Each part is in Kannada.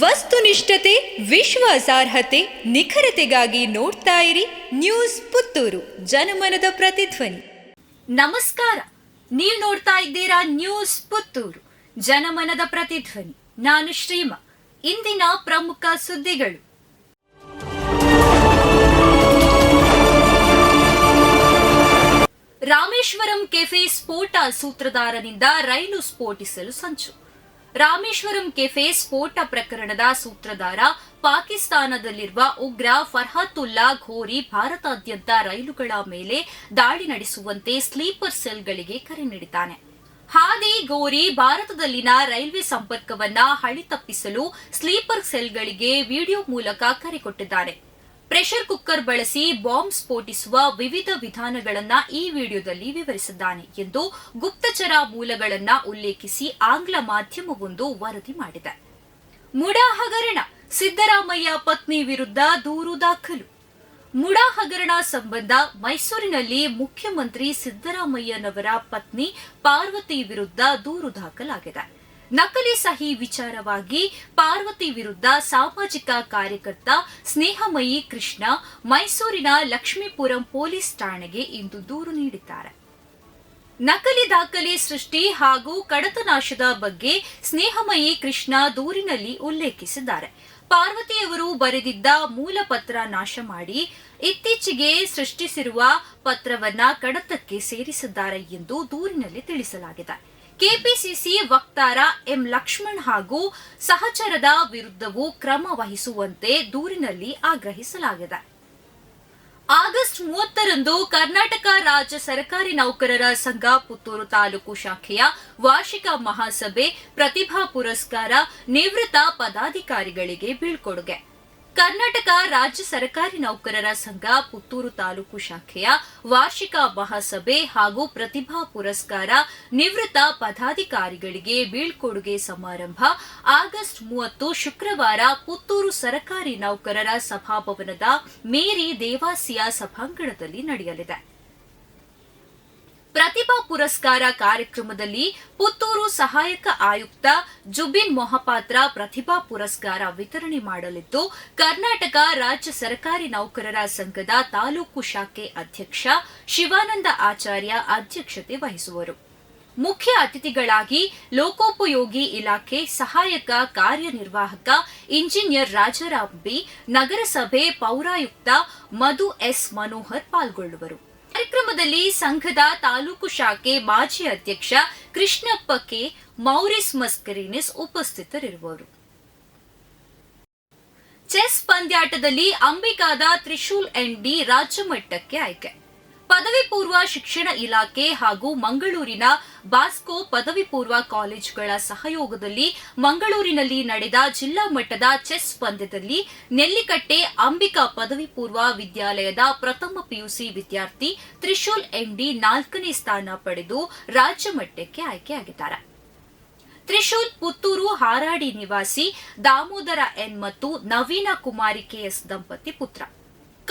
ವಸ್ತುನಿಷ್ಠತೆ, ವಿಶ್ವಾಸಾರ್ಹತೆ, ನಿಖರತೆಗಾಗಿ ನೋಡ್ತಾ ಇರಿ ನ್ಯೂಸ್ ಪುತ್ತೂರು, ಜನಮನದ ಪ್ರತಿಧ್ವನಿ. ನಮಸ್ಕಾರ, ನೀವು ನೋಡ್ತಾ ಇದ್ದೀರಾ ನ್ಯೂಸ್ ಪುತ್ತೂರು, ಜನಮನದ ಪ್ರತಿಧ್ವನಿ. ನಾನು ಶ್ರೀಮ, ಇಂದಿನ ಪ್ರಮುಖ ಸುದ್ದಿಗಳು. ರಾಮೇಶ್ವರಂ ಕೆಫೆ ಸ್ಫೋಟ ಸೂತ್ರಧಾರನಿಂದ ರೈಲು ಸ್ಫೋಟಿಸಲು ಸಂಚು. ರಾಮೇಶ್ವರಂ ಕೆಫೆ ಸ್ಫೋಟ ಪ್ರಕರಣದ ಸೂತ್ರಧಾರ ಪಾಕಿಸ್ತಾನದಲ್ಲಿರುವ ಉಗ್ರ ಫರ್ಹತುಲ್ಲಾ ಘೋರಿ ಭಾರತಾದ್ಯಂತ ರೈಲುಗಳ ಮೇಲೆ ದಾಳಿ ನಡೆಸುವಂತೆ ಸ್ಲೀಪರ್ ಸೆಲ್ಗಳಿಗೆ ಕರೆ ನೀಡಿದ್ದಾನೆ. ಹಾದಿ ಗೋರಿ ಭಾರತದಲ್ಲಿನ ರೈಲ್ವೆ ಸಂಪರ್ಕವನ್ನ ಹಳಿ ತಪ್ಪಿಸಲು ಸ್ಲೀಪರ್ ಸೆಲ್ಗಳಿಗೆ ವಿಡಿಯೋ ಮೂಲಕ ಕರೆ ಕೊಟ್ಟಿದ್ದಾನೆ ಪ್ರೆಷರ್ ಕುಕ್ಕರ್ ಬಳಸಿ ಬಾಂಬ್ ಸ್ಫೋಟಿಸುವ ವಿವಿಧ ವಿಧಾನಗಳನ್ನ ಈ ವಿಡಿಯೋದಲ್ಲಿ ವಿವರಿಸಿದ್ದಾನೆ ಎಂದು ಗುಪ್ತಚರ ಮೂಲಗಳನ್ನ ಉಲ್ಲೇಖಿಸಿ ಆಂಗ್ಲ ಮಾಧ್ಯಮವೊಂದು ವರದಿ ಮಾಡಿದೆ. ಮುಡಾ ಹಗರಣ ಸಿದ್ದರಾಮಯ್ಯ ಪತ್ನಿ ವಿರುದ್ಧ ದೂರು ದಾಖಲು. ಮುಡಾ ಹಗರಣ ಸಂಬಂಧ ಮೈಸೂರಿನಲ್ಲಿ ಮುಖ್ಯಮಂತ್ರಿ ಸಿದ್ದರಾಮಯ್ಯನವರ ಪತ್ನಿ ಪಾರ್ವತಿ ವಿರುದ್ಧ ದೂರು ದಾಖಲಾಗಿದೆ. ನಕಲಿ ಸಹಿ ವಿಚಾರವಾಗಿ ಪಾರ್ವತಿ ವಿರುದ್ಧ ಸಾಮಾಜಿಕ ಕಾರ್ಯಕರ್ತ ಸ್ನೇಹಮಯಿ ಕೃಷ್ಣ ಮೈಸೂರಿನ ಲಕ್ಷ್ಮೀಪುರಂ ಪೊಲೀಸ್ ಠಾಣೆಗೆ ಇಂದು ದೂರು ನೀಡಿದ್ದಾರೆ. ನಕಲಿ ದಾಖಲೆ ಸೃಷ್ಟಿ ಹಾಗೂ ಕಡತನಾಶದ ಬಗ್ಗೆ ಸ್ನೇಹಮಯಿ ಕೃಷ್ಣ ದೂರಿನಲ್ಲಿ ಉಲ್ಲೇಖಿಸಿದ್ದಾರೆ. ಪಾರ್ವತಿಯವರು ಬರೆದಿದ್ದ ಮೂಲ ಪತ್ರ ನಾಶ ಮಾಡಿ ಇತ್ತೀಚೆಗೆ ಸೃಷ್ಟಿಸಿರುವ ಪತ್ರವನ್ನ ಕಡತಕ್ಕೆ ಸೇರಿಸಿದ್ದಾರೆ ಎಂದು ದೂರಿನಲ್ಲಿ ತಿಳಿಸಲಾಗಿದೆ. ಕೆಪಿಸಿಸಿ ವಕ್ತಾರ ಎಂ ಲಕ್ಷ್ಮಣ್ ಹಾಗೂ ಸಹಚರದ ವಿರುದ್ಧವೂ ಕ್ರಮ ವಹಿಸುವಂತೆ ದೂರಿನಲ್ಲಿ ಆಗ್ರಹಿಸಲಾಗಿದೆ. ಆಗಸ್ಟ್ ಮೂವತ್ತರಂದು ಕರ್ನಾಟಕ ರಾಜ್ಯ ಸರ್ಕಾರಿ ನೌಕರರ ಸಂಘ ಪುತ್ತೂರು ತಾಲೂಕು ಶಾಖೆಯ ವಾರ್ಷಿಕ ಮಹಾಸಭೆ ಪ್ರತಿಭಾ ಪುರಸ್ಕಾರ ನಿವೃತ್ತ ಪದಾಧಿಕಾರಿಗಳಿಗೆ ಬೀಳ್ಕೊಡುಗೆ. ಕರ್ನಾಟಕ ರಾಜ್ಯ ಸರ್ಕಾರಿ ನೌಕರರ ಸಂಘ ಪುತ್ತೂರು ತಾಲೂಕು ಶಾಖೆಯ ವಾರ್ಷಿಕ ಮಹಾಸಭೆ ಹಾಗೂ ಪ್ರತಿಭಾ ಪುರಸ್ಕಾರ ನಿವೃತ್ತ ಪದಾಧಿಕಾರಿಗಳಿಗೆ ಬೀಳ್ಕೊಡುಗೆ ಸಮಾರಂಭ. ಆಗಸ್ಟ್ ಮೂವತ್ತು ಶುಕ್ರವಾರ ಪುತ್ತೂರು ಸರ್ಕಾರಿ ನೌಕರರ ಸಭಾಭವನದ ಮೇರಿ ದೇವಾಸಿಯ ಸಭಾಂಗಣದಲ್ಲಿ ನಡೆಯಲಿದೆ. ಪ್ರತಿಭಾ ಪುರಸ್ಕಾರ ಕಾರ್ಯಕ್ರಮದಲ್ಲಿ ಪುತ್ತೂರು ಸಹಾಯಕ ಆಯುಕ್ತ ಜುಬಿನ್ ಮೊಹಪಾತ್ರ ಪ್ರತಿಭಾ ಪುರಸ್ಕಾರ ವಿತರಣೆ ಮಾಡಲಿದ್ದು, ಕರ್ನಾಟಕ ರಾಜ್ಯ ಸರ್ಕಾರಿ ನೌಕರರ ಸಂಘದ ತಾಲೂಕು ಶಾಖೆ ಅಧ್ಯಕ್ಷ ಶಿವಾನಂದ ಆಚಾರ್ಯ ಅಧ್ಯಕ್ಷತೆ ವಹಿಸುವರು. ಮುಖ್ಯ ಅತಿಥಿಗಳಾಗಿ ಲೋಕೋಪಯೋಗಿ ಇಲಾಖೆ ಸಹಾಯಕ ಕಾರ್ಯನಿರ್ವಾಹಕ ಇಂಜಿನಿಯರ್ ರಾಜಾರಾಮ್ ಬಿ, ನಗರಸಭೆ ಪೌರಾಯುಕ್ತ ಮಧು ಎಸ್ ಮನೋಹರ್ ಪಾಲ್ಗೊಳ್ಳುವರು. ಕಾರ್ಯಕ್ರಮದಲ್ಲಿ ಸಂಘದ ತಾಲೂಕು ಶಾಖೆ ಮಾಜಿ ಅಧ್ಯಕ್ಷ ಕೃಷ್ಣಪ್ಪ ಕೆ ಮೌರಿಸ್ ಮಸ್ಕರಿನಿಸ್ ಉಪಸ್ಥಿತರಿರುವರು. ಚೆಸ್ ಪಂದ್ಯಾಟದಲ್ಲಿ ಅಂಬಿಕಾದ ತ್ರಿಶೂಲ್ ಎನ್ಡಿ ರಾಜ್ಯ ಮಟ್ಟಕ್ಕೆ ಆಯ್ಕೆ. ಪದವಿ ಪೂರ್ವ ಶಿಕ್ಷಣ ಇಲಾಖೆ ಹಾಗೂ ಮಂಗಳೂರಿನ ಬಾಸ್ಕೋ ಪದವಿ ಪೂರ್ವ ಕಾಲೇಜುಗಳ ಸಹಯೋಗದಲ್ಲಿ ಮಂಗಳೂರಿನಲ್ಲಿ ನಡೆದ ಜಿಲ್ಲಾ ಮಟ್ಟದ ಚೆಸ್ ಪಂದ್ಯದಲ್ಲಿ ನೆಲ್ಲಿಕಟ್ಟೆ ಅಂಬಿಕಾ ಪದವಿ ಪೂರ್ವ ವಿದ್ಯಾಲಯದ ಪ್ರಥಮ ಪಿಯುಸಿ ವಿದ್ಯಾರ್ಥಿ ತ್ರಿಶೂಲ್ ಎಂಡಿ ನಾಲ್ಕನೇ ಸ್ಥಾನ ಪಡೆದು ರಾಜ್ಯ ಮಟ್ಟಕ್ಕೆ ಆಯ್ಕೆಯಾಗಿದ್ದಾರೆ. ತ್ರಿಶೂಲ್ ಪುತ್ತೂರು ಹಾರಾಡಿ ನಿವಾಸಿ ದಾಮೋದರ ಎನ್ ಮತ್ತು ನವೀನ ಕುಮಾರಿ ಕೆಎಸ್ ದಂಪತಿ ಪುತ್ರ.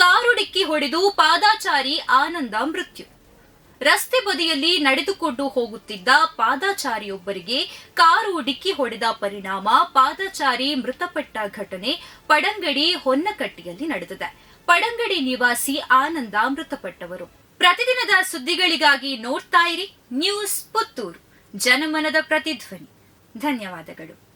ಕಾರು ಡಿಕ್ಕಿ ಹೊಡೆದು ಪಾದಾಚಾರಿ ಆನಂದ ಮೃತ್ಯು. ರಸ್ತೆ ಬದಿಯಲ್ಲಿ ನಡೆದುಕೊಂಡು ಹೋಗುತ್ತಿದ್ದ ಪಾದಾಚಾರಿಯೊಬ್ಬರಿಗೆ ಕಾರು ಡಿಕ್ಕಿ ಹೊಡೆದ ಪರಿಣಾಮ ಪಾದಾಚಾರಿ ಮೃತಪಟ್ಟ ಘಟನೆ ಪಡಂಗಡಿ ಹೊನ್ನಕಟ್ಟಿಯಲ್ಲಿ ನಡೆದಿದೆ. ಪಡಂಗಡಿ ನಿವಾಸಿ ಆನಂದ ಮೃತಪಟ್ಟವರು. ಪ್ರತಿದಿನದ ಸುದ್ದಿಗಳಿಗಾಗಿ ನೋಡ್ತಾ ಇರಿ. ನ್ಯೂಸ್ ಪುತ್ತೂರು. ಜನಮನದ ಪ್ರತಿಧ್ವನಿ. ಧನ್ಯವಾದಗಳು.